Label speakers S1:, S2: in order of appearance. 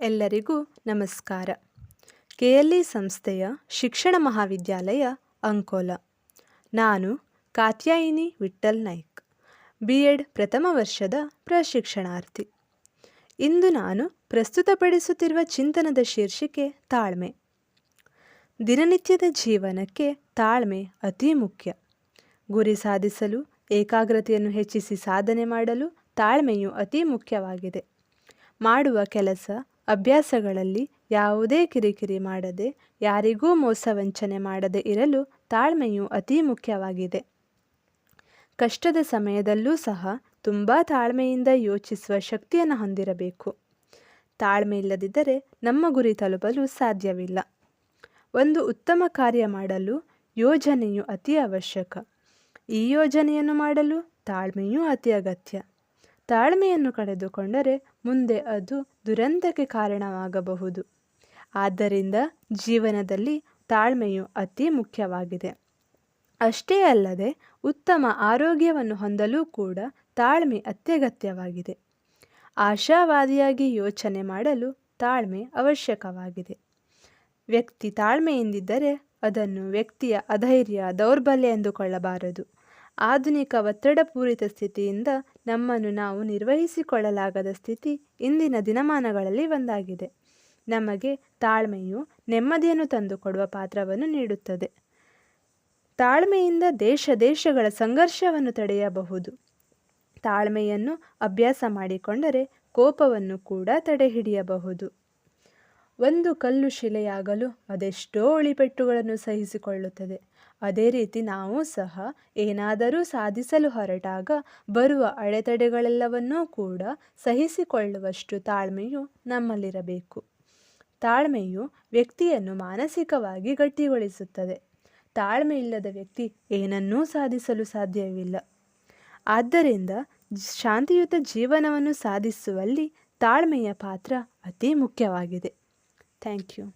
S1: ಎಲ್ಲರಿಗೂ ನಮಸ್ಕಾರ. K L ಸಂಸ್ಥೆಯ ಶಿಕ್ಷಣ ಮಹಾವಿದ್ಯಾಲಯ ಅಂಕೋಲ. ನಾನು ಕಾತ್ಯಾಯಿನಿ ವಿಠಲ್ ನಾಯ್ಕ್, ಬಿ ಎಡ್ ಪ್ರಥಮ ವರ್ಷದ ಪ್ರಶಿಕ್ಷಣಾರ್ಥಿ. ಇಂದು ನಾನು ಪ್ರಸ್ತುತಪಡಿಸುತ್ತಿರುವ ಚಿಂತನದ ಶೀರ್ಷಿಕೆ ತಾಳ್ಮೆ. ದಿನನಿತ್ಯದ ಜೀವನಕ್ಕೆ ತಾಳ್ಮೆ ಅತಿ ಮುಖ್ಯ. ಗುರಿ ಸಾಧಿಸಲು, ಏಕಾಗ್ರತೆಯನ್ನು ಹೆಚ್ಚಿಸಿ ಸಾಧನೆ ಮಾಡಲು ತಾಳ್ಮೆಯು ಅತಿ ಮುಖ್ಯವಾಗಿದೆ. ಮಾಡುವ ಕೆಲಸ ಅಭ್ಯಾಸಗಳಲ್ಲಿ ಯಾವುದೇ ಕಿರಿಕಿರಿ ಮಾಡದೆ, ಯಾರಿಗೂ ಮೋಸ ವಂಚನೆ ಮಾಡದೆ ಇರಲು ತಾಳ್ಮೆಯು ಅತಿ ಮುಖ್ಯವಾಗಿದೆ. ಕಷ್ಟದ ಸಮಯದಲ್ಲೂ ಸಹ ತುಂಬ ತಾಳ್ಮೆಯಿಂದ ಯೋಚಿಸುವ ಶಕ್ತಿಯನ್ನು ಹೊಂದಿರಬೇಕು. ತಾಳ್ಮೆ ಇಲ್ಲದಿದ್ದರೆ ನಮ್ಮ ಗುರಿ ತಲುಪಲು ಸಾಧ್ಯವಿಲ್ಲ. ಒಂದು ಉತ್ತಮ ಕಾರ್ಯ ಮಾಡಲು ಯೋಜನೆಯು ಅತಿ ಅವಶ್ಯಕ. ಈ ಯೋಜನೆಯನ್ನು ಮಾಡಲು ತಾಳ್ಮೆಯೂ ಅತಿ ಅಗತ್ಯ. ತಾಳ್ಮೆಯನ್ನು ಕಳೆದುಕೊಂಡರೆ ಮುಂದೆ ಅದು ದುರಂತಕ್ಕೆ ಕಾರಣವಾಗಬಹುದು. ಆದ್ದರಿಂದ ಜೀವನದಲ್ಲಿ ತಾಳ್ಮೆಯು ಅತಿ ಮುಖ್ಯವಾಗಿದೆ. ಅಷ್ಟೇ ಅಲ್ಲದೆ ಉತ್ತಮ ಆರೋಗ್ಯವನ್ನು ಹೊಂದಲು ಕೂಡ ತಾಳ್ಮೆ ಅತ್ಯಗತ್ಯವಾಗಿದೆ. ಆಶಾವಾದಿಯಾಗಿ ಯೋಚನೆ ಮಾಡಲು ತಾಳ್ಮೆ ಅವಶ್ಯಕವಾಗಿದೆ. ವ್ಯಕ್ತಿ ತಾಳ್ಮೆಯಿಂದಿದ್ದರೆ ಅದನ್ನು ವ್ಯಕ್ತಿಯ ಅಧೈರ್ಯ ದೌರ್ಬಲ್ಯ ಎಂದುಕೊಳ್ಳಬಾರದು. ಆಧುನಿಕ ಒತ್ತಡಪೂರಿತ ಸ್ಥಿತಿಯಿಂದ ನಮ್ಮನ್ನು ನಾವು ನಿರ್ವಹಿಸಿಕೊಳ್ಳಲಾಗದ ಸ್ಥಿತಿ ಇಂದಿನ ದಿನಮಾನಗಳಲ್ಲಿ ಒಂದಾಗಿದೆ. ನಮಗೆ ತಾಳ್ಮೆಯು ನೆಮ್ಮದಿಯನ್ನು ತಂದುಕೊಡುವ ಪಾತ್ರವನ್ನು ನೀಡುತ್ತದೆ. ತಾಳ್ಮೆಯಿಂದ ದೇಶ ದೇಶಗಳ ಸಂಘರ್ಷವನ್ನು ತಡೆಯಬಹುದು. ತಾಳ್ಮೆಯನ್ನು ಅಭ್ಯಾಸ ಮಾಡಿಕೊಂಡರೆ ಕೋಪವನ್ನು ಕೂಡ ತಡೆಹಿಡಿಯಬಹುದು. ಒಂದು ಕಲ್ಲು ಶಿಲೆಯಾಗಲು ಅದೆಷ್ಟೋ ಉಳಿಪೆಟ್ಟುಗಳನ್ನು ಸಹಿಸಿಕೊಳ್ಳುತ್ತದೆ. ಅದೇ ರೀತಿ ನಾವು ಸಹ ಏನಾದರೂ ಸಾಧಿಸಲು ಹೊರಟಾಗ ಬರುವ ಅಡೆತಡೆಗಳೆಲ್ಲವನ್ನೂ ಕೂಡ ಸಹಿಸಿಕೊಳ್ಳುವಷ್ಟು ತಾಳ್ಮೆಯು ನಮ್ಮಲ್ಲಿರಬೇಕು. ತಾಳ್ಮೆಯು ವ್ಯಕ್ತಿಯನ್ನು ಮಾನಸಿಕವಾಗಿ ಗಟ್ಟಿಗೊಳಿಸುತ್ತದೆ. ತಾಳ್ಮೆ ಇಲ್ಲದ ವ್ಯಕ್ತಿ ಏನನ್ನೂ ಸಾಧಿಸಲು ಸಾಧ್ಯವಿಲ್ಲ. ಆದ್ದರಿಂದ ಶಾಂತಿಯುತ ಜೀವನವನ್ನು ಸಾಧಿಸುವಲ್ಲಿ ತಾಳ್ಮೆಯ ಪಾತ್ರ ಅತಿ ಮುಖ್ಯವಾಗಿದೆ. Thank you.